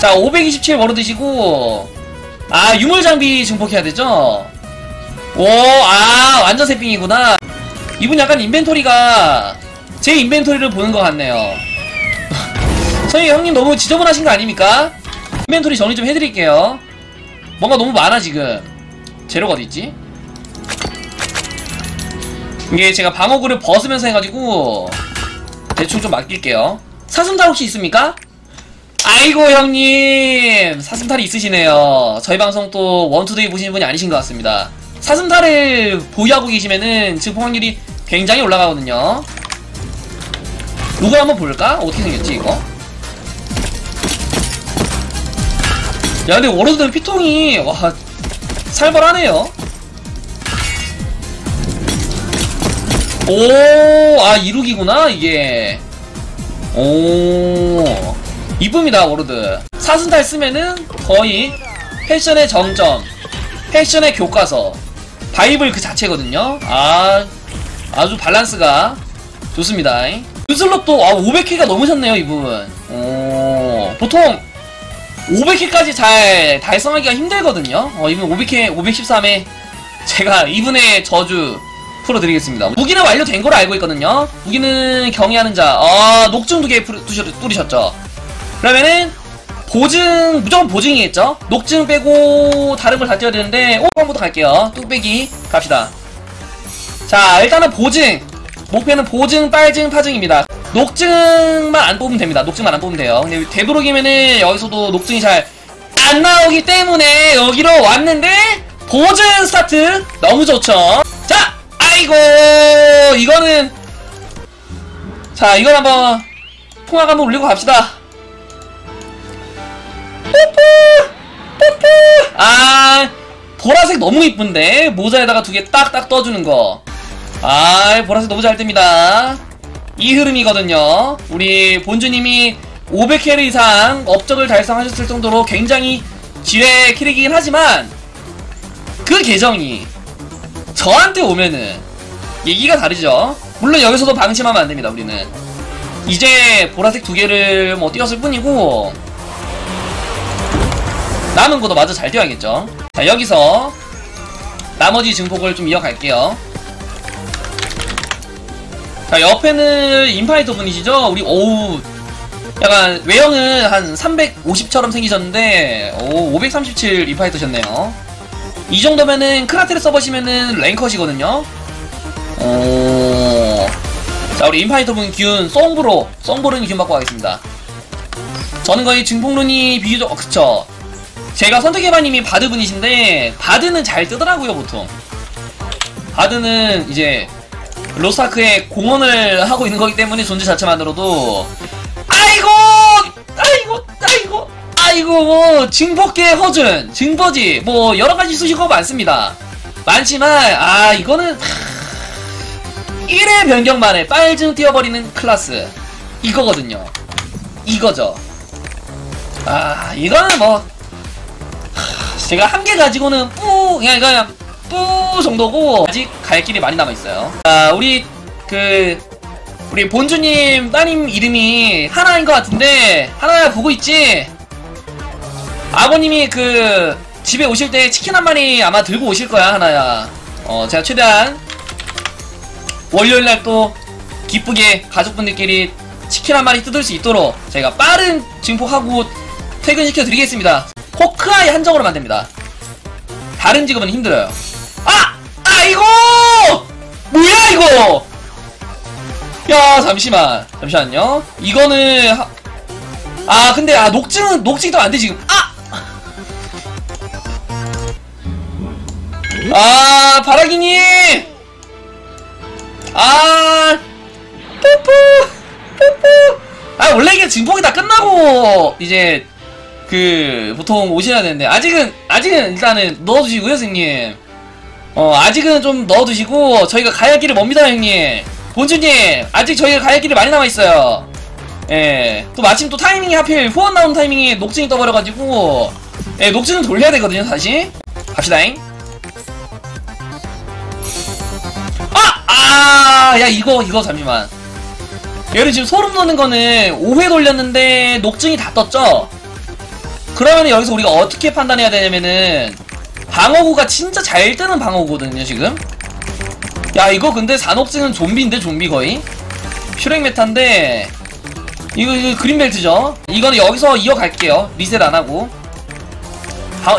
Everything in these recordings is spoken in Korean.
자, 527 워로 드시고, 아, 유물 장비 증폭해야 되죠? 오, 아, 완전 새삥이구나. 이분 약간 인벤토리가 제 인벤토리를 보는 것 같네요. 저희 형님 너무 지저분하신 거 아닙니까? 인벤토리 정리 좀 해드릴게요. 뭔가 너무 많아, 지금. 재료가 어디있지? 이게 제가 방어구를 벗으면서 해가지고 대충 좀 맡길게요. 사슴탈 혹시 있습니까? 아이고 형님 사슴탈이 있으시네요. 저희 방송 또 원투데이 보시는 분이 아니신 것 같습니다. 사슴탈을 보유하고 계시면은 증폭 확률이 굉장히 올라가거든요. 누구 한번 볼까? 어떻게 생겼지 이거? 야 근데 워로드는 피통이 와 살벌하네요. 오, 아, 이룩이구나, 이게. 오, 이쁩니다, 워로드. 사슴탈 쓰면은 거의 패션의 정점, 패션의 교과서, 바이블 그 자체거든요. 아, 아주 밸런스가 좋습니다. 유슬롯도, 아, 500회가 넘으셨네요, 이분. 오, 보통 500회까지 잘 달성하기가 힘들거든요. 어, 이분 500회, 513회. 제가 이분의 저주 풀어드리겠습니다. 무기는 완료된 걸로 알고 있거든요. 무기는 경의하는 자. 아, 녹증 두개 뚫으셨죠. 그러면은 보증 무조건 보증이겠죠. 녹증 빼고 다른 걸다 띄워야 되는데 5번부터 갈게요. 뚝배기 갑시다. 자, 일단은 보증. 목표는 보증, 빨증, 파증입니다. 녹증만 안 뽑으면 됩니다. 녹증만 안 뽑으면 돼요. 근데 되도록이면은 여기서도 녹증이 잘 안 나오기 때문에 여기로 왔는데 보증 스타트 너무 좋죠. 자, 아이고 이거는 자 이건 한번 통화 한번 올리고 갑시다 뽀뽀 뽀뽀 아 보라색 너무 이쁜데? 모자에다가 두 개 딱딱 떠주는 거 아 보라색 너무 잘 뜹니다. 이 흐름이거든요. 우리 본주님이 500캐리 이상 업적을 달성하셨을 정도로 굉장히 지뢰 캐릭이긴 하지만 그 계정이 저한테 오면은 얘기가 다르죠. 물론 여기서도 방심하면 안됩니다 우리는. 이제 보라색 두 개를 뭐 띄웠을 뿐이고 남은 것도 마저 잘 띄워야겠죠? 자 여기서 나머지 증폭을 좀 이어갈게요. 자 옆에는 인파이터 분이시죠? 우리 오우. 약간 외형은 한 350처럼 생기셨는데 오 537 인파이터셨네요. 이 정도면은 크라테를 써보시면은 랭컷이거든요. 오... 자 우리 인파이터 분 기운 송브로 송브로님 기운 받고 가겠습니다. 저는 거의 증폭룬이 비교적 어, 그쵸 제가 선택해봐님이 바드 분이신데 바드는 잘 뜨더라고요 보통. 바드는 이제 로스타크에 공헌을 하고 있는 거기 때문에 존재 자체만으로도 아이고! 아이고! 아이고! 아이고! 증폭계 허준 증버지 뭐 여러가지 거 많습니다. 많지만 아 이거는 1회 변경 만에 빨증 띄워버리는 클라스. 이거거든요. 이거죠. 아 이거는 뭐 제가 한 개 가지고는 뿌 그냥 그냥 뿌 정도고 아직 갈 길이 많이 남아 있어요. 아 우리 그 우리 본주님 따님 이름이 하나인 것 같은데 하나야 보고 있지? 아버님이 그 집에 오실 때 치킨 한 마리 아마 들고 오실 거야 하나야. 어 제가 최대한 월요일 날 또 기쁘게 가족분들끼리 치킨 한 마리 뜯을 수 있도록 제가 빠른 증폭하고 퇴근시켜 드리겠습니다 호크아이 한정으로 만듭니다 다른 직업은 힘들어요 아! 아이고! 뭐야 이거! 야 잠시만 잠시만요 이거는 하... 아 근데 아 녹증이 더 안돼 지금 아! 아 바라기님 아 뽀뽀 뽀뽀 아 원래 이게 증폭이 다 끝나고 이제 그 보통 오셔야 되는데 아직은 아직은 일단은 넣어두시고요 선생님. 어 아직은 좀 넣어두시고 저희가 가야 할 길이 멉니다 형님. 본주님 아직 저희가 가야 할 길이 많이 남아있어요. 예, 또 마침 또 타이밍이 하필 후원 나온 타이밍에 녹증이 떠버려가지고 예, 녹증은 돌려야 되거든요 다시. 갑시다잉. 아! 아! 야 이거 이거 잠시만. 얘를 지금 소름 돋는 거는 5회 돌렸는데 녹증이 다 떴죠? 그러면 여기서 우리가 어떻게 판단해야 되냐면은 방어구가 진짜 잘 뜨는 방어구거든요 지금. 야 이거 근데 산옥증은 좀비인데 좀비 거의? 슈렉 메타인데 이거, 이거 그린벨트죠? 이거는 여기서 이어갈게요. 리셋 안하고.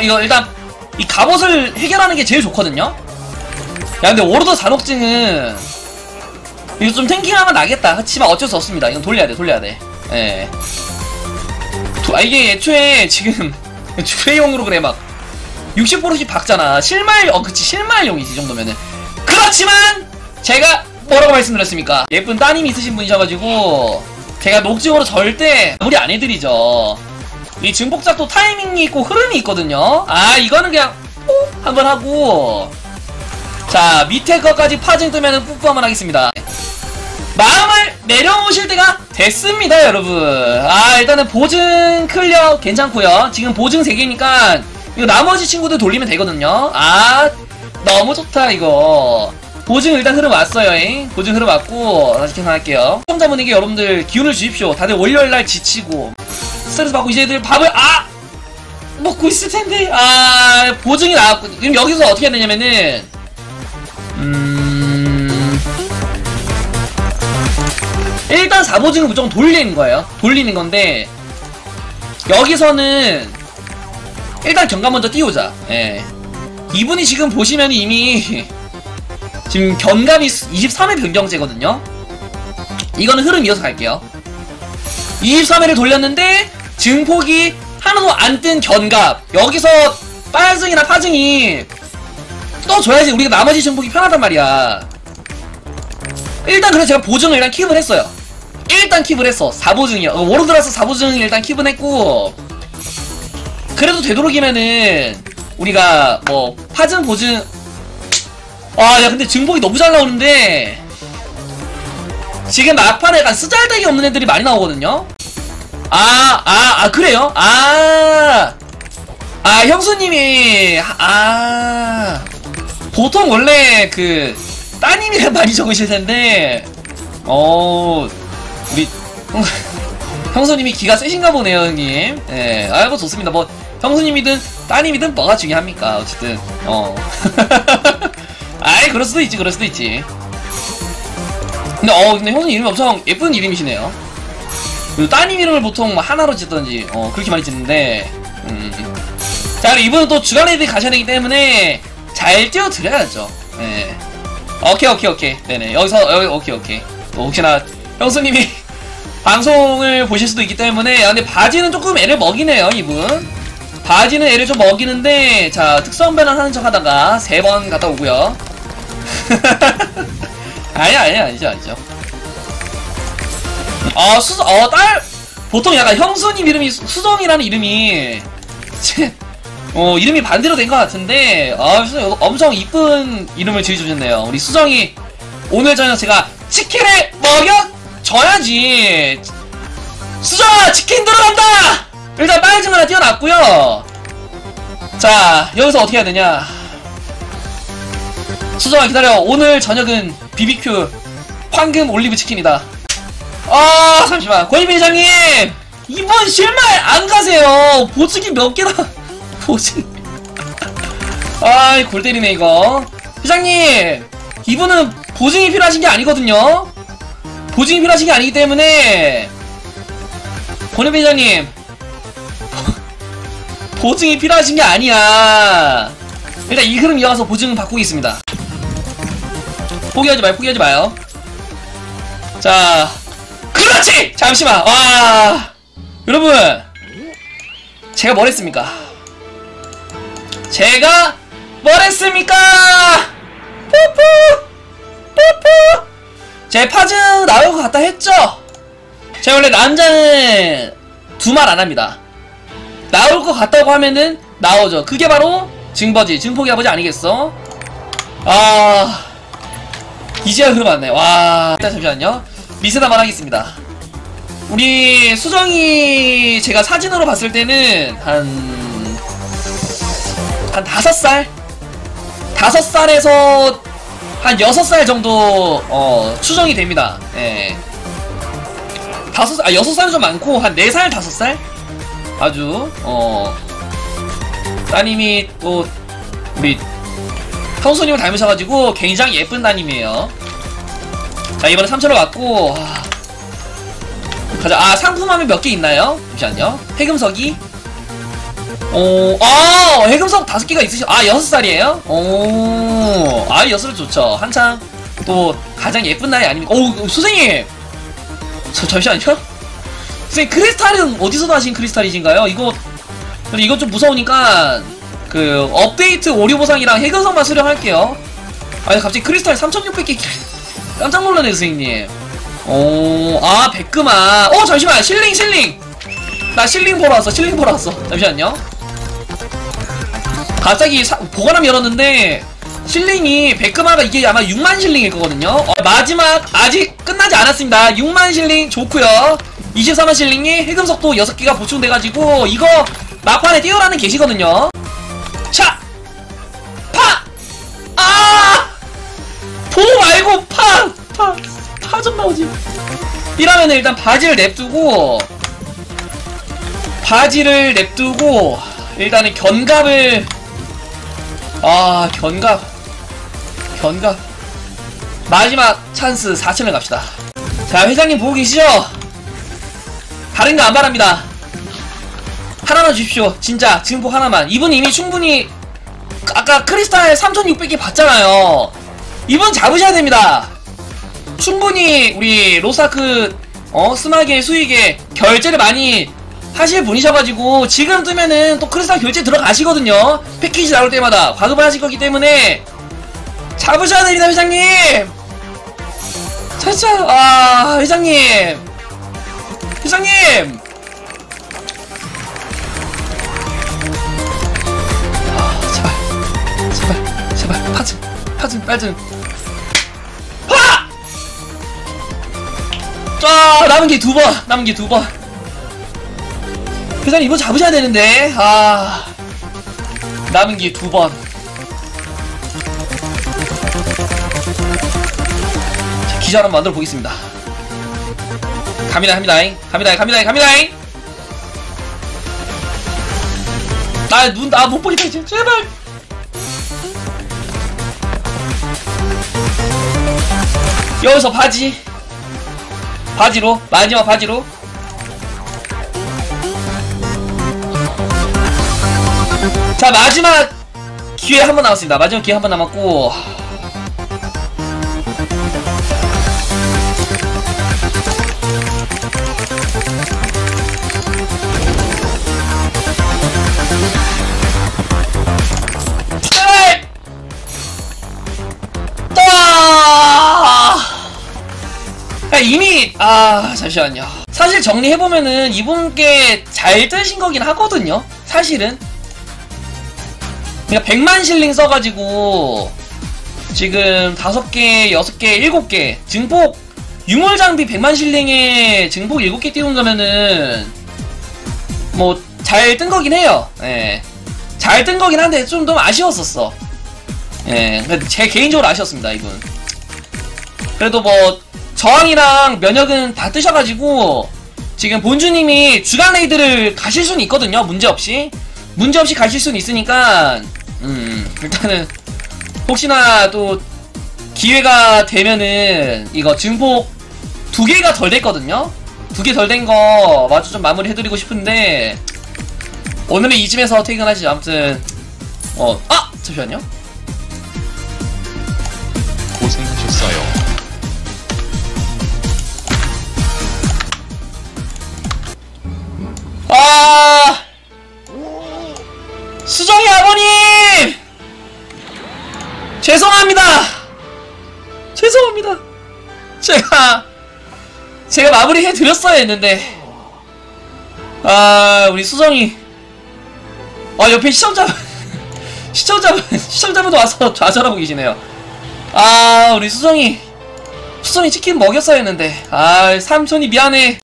이거 일단 이 갑옷을 해결하는 게 제일 좋거든요? 야 근데 워로드 산옥증은 이거 좀 탱킹하면 나겠다. 그치만 어쩔 수 없습니다. 이건 돌려야 돼 돌려야 돼. 예. 도, 아 이게 애초에 지금 주례용으로 그래 막. 60%씩 박잖아. 실말 어 그치 실말용이지 이 정도면은. 그렇지만 제가 뭐라고 말씀드렸습니까? 예쁜 따님이 있으신 분이셔가지고 제가 녹증으로 절대 무리 안 해드리죠. 이 증폭작 도 타이밍이 있고 흐름이 있거든요. 아 이거는 그냥 뽀 한번 하고. 자 밑에 것까지 파진 뜨면은 뿌뿌 한번 하겠습니다 마음을 내려오실 때가 됐습니다 여러분. 아 일단은 보증 클리어 괜찮고요. 지금 보증 3개니까 이거 나머지 친구들 돌리면 되거든요. 아 너무 좋다 이거. 보증 일단 흐름 왔어요 잉? 보증 흐름 왔고 다시 계산할게요. 시청자분에게 여러분들 기운을 주십시오. 다들 월요일날 지치고. 스트레스 받고 이제들 밥을 아! 먹고 있을 텐데. 아 보증이 나왔고. 그럼 여기서 어떻게 해야 되냐면은 음 일단 4보증은 무조건 돌리는 거예요. 돌리는 건데 여기서는 일단 경감 먼저 띄우자. 예. 이분이 지금 보시면 이미 지금 견감이 23회 변경제거든요. 이거는 흐름 이어서 갈게요. 23회를 돌렸는데 증폭이 하나도 안 뜬 견갑. 여기서 빨승이나 파증이 떠줘야지 우리가 나머지 증폭이 편하단 말이야. 일단 그래서 제가 보증을 일단 킵을 했어요 일단 킵을 했어. 4보증이요 어, 워로드라서 4보증 일단 킵은 했고. 그래도 되도록이면은 우리가 뭐 파증 보증. 아야 근데 증폭이 너무 잘 나오는데. 지금 막판에 약간 쓰잘데기 없는 애들이 많이 나오거든요? 아 아, 아, 그래요? 아, 아, 형수님이, 아, 보통 원래 그, 따님이랑 많이 적으실 텐데, 어, 우리, 형수님이 기가 세신가 보네요, 형님. 예, 아이고, 좋습니다. 뭐, 형수님이든 따님이든 뭐가 중요합니까? 어쨌든, 어. 아이, 그럴 수도 있지, 그럴 수도 있지. 근데, 어, 근데 형수님 이름이 엄청 예쁜 이름이시네요. 그리고 따님 이름을 보통 뭐 하나로 짓던지 어 그렇게 많이 짓는데 음. 자 그리고 이분은 또 주간 레이드 가셔야 되기 때문에 잘 띄워드려야죠 네. 오케이 오케이 오케이 네네 여기서 여기 오케이 오케이 또 혹시나 형수님이 방송을 보실 수도 있기 때문에 아, 근데 바지는 조금 애를 먹이네요 이분. 바지는 애를 좀 먹이는데 자 특수한 배낭 하는 척 하다가 세 번 갔다 오고요. 아니 아니 아니죠 아니죠. 아, 수, 어, 딸, 보통 약간 형수님 이름이 수, 수정이라는 이름이, 제, 어, 이름이 반대로 된 것 같은데, 아, 수, 엄청 이쁜 이름을 지어주셨네요. 우리 수정이, 오늘 저녁 제가 치킨을 먹여 줘야지. 수정아, 치킨 들어간다! 일단 빨증 하나 띄워놨고요 자, 여기서 어떻게 해야 되냐. 수정아, 기다려. 오늘 저녁은 BBQ 황금 올리브 치킨이다. 아 잠시만 권희빈 회장님 이번 실말 안 가세요 보증이 몇 개나 보증 아이 골 때리네 이거 회장님 이분은 보증이 필요하신 게 아니거든요 보증이 필요하신 게 아니기 때문에. 회장님. 보증이 필요하신 게 아니야. 일단 이 흐름 이어가서 보증 바꾸겠습니다. 포기하지 마요 포기하지 마요. 자 그렇지! 잠시만. 와 여러분. 제가 뭘 했습니까? 제가 뭘 했습니까? 푸푸 푸푸 제 파즈 나올 것 같다 했죠? 제가 원래 남자는 두 말 안합니다. 나올 것 같다고 하면은 나오죠. 그게 바로 증버지 증폭이 아버지 아니겠어? 아 이제야 왔네. 와 일단 잠시만요. 미세다 말하겠습니다. 우리 수정이 제가 사진으로 봤을 때는 한 한 다섯 살? 다섯 살에서 한 여섯 살 정도 어 추정이 됩니다. 예. 다섯 아 여섯 살은 좀 많고 한 네 살 다섯 살 아주 어 따님이 또 우리 형수님을 닮으셔가지고 굉장히 예쁜 따님이에요. 자 이번에 3천원 받고 아, 가자. 아 상품 하면 몇 개 있나요? 잠시만요. 해금석이 오, 아, 해금석 다섯 개가 있으시, 아, 여섯 살이에요? 오, 아, 여섯 좋죠. 한창, 또, 가장 예쁜 나이 아닙니까? 오, 선생님! 저, 잠시만요. 선생님, 크리스탈은 어디서 나신 크리스탈이신가요? 이거, 이거 좀 무서우니까, 그, 업데이트 오류 보상이랑 해금석만 수령할게요. 아니, 갑자기 크리스탈 3600개, 깜짝 놀라네, 선생님. 오, 아, 백금아. 어, 잠시만, 실링, 실링! 나 실링 보러 왔어, 실링 보러 왔어. 잠시만요. 갑자기 사, 보관함 열었는데 실링이 백금화가 이게 아마 6만 실링일 거거든요 어, 마지막 아직 끝나지 않았습니다 6만 실링 좋고요 24만 실링이 해금속도 6개가 보충돼가지고 이거 막판에 뛰어나는 계시거든요 차! 파! 아! 보 말고 파! 파! 파 좀 나오지 이러면 일단 바지를 냅두고 바지를 냅두고 일단은 견갑을 아 견갑. 견갑. 마지막 찬스 4천을 갑시다. 자 회장님 보고 계시죠? 다른 거 안 바랍니다. 하나만 주십시오. 진짜 증폭 하나만. 이분 이미 충분히 아까 크리스탈 3600개 받잖아요. 이분 잡으셔야 됩니다. 충분히 우리 로사크 어 스마게 수익에 결제를 많이 하실 분이셔가지고 지금 뜨면은 또 크리스탈 결제 들어가시거든요. 패키지 나올 때마다 과금을 하실 거기 때문에. 잡으셔야 됩니다 회장님! 자자 아 회장님! 회장님! 아 제발 제발 제발 파즈 파즈 빨즈 파! 자 남은 게 두번 남은 게 두번 회장님 이거 잡으셔야 되는데. 아. 남은 게두 번. 기자 한번 만들어 보겠습니다. 갑니다 갑니다잉. 갑니다 갑니다 갑니다잉. 나눈나 못 보겠다 이제. 제발. 여기서 바지. 바지로 마지막 바지로 자 마지막 기회 한 번 남았습니다. 마지막 기회 한 번 남았고 이미 아 잠시만요. 사실 정리해보면은 이분께 잘 뜨신 거긴 하거든요 사실은 그러니까 100만 실링 써가지고 지금 5개, 6개, 7개 증폭 유물 장비 100만 실링에 증폭 7개 띄운 거면은 뭐 잘 뜬 거긴 해요. 예. 잘 뜬 거긴 한데 좀 너무 아쉬웠었어. 예. 제 개인적으로 아쉬웠습니다, 이분. 그래도 뭐 저항이랑 면역은 다 뜨셔가지고 지금 본주님이 주간 레이드를 가실 수는 있거든요. 문제없이. 문제없이 가실 수는 있으니까 음, 일단은 혹시나 또 기회가 되면은 이거 증폭 두 개가 덜 됐거든요. 두 개 덜 된 거 마저 좀 마무리 해드리고 싶은데 오늘은 이쯤에서 퇴근하시죠. 아무튼 어, 아 잠시만요. 고생하셨어요. 아 수정이 아버님! 죄송합니다! 죄송합니다. 제가 제가 마무리 해드렸어야 했는데. 아 우리 수정이. 아 옆에 시청자 시청자 시청자분도 와서 좌절하고 계시네요. 아 우리 수정이 수정이 치킨 먹였어야 했는데. 아 삼촌이 미안해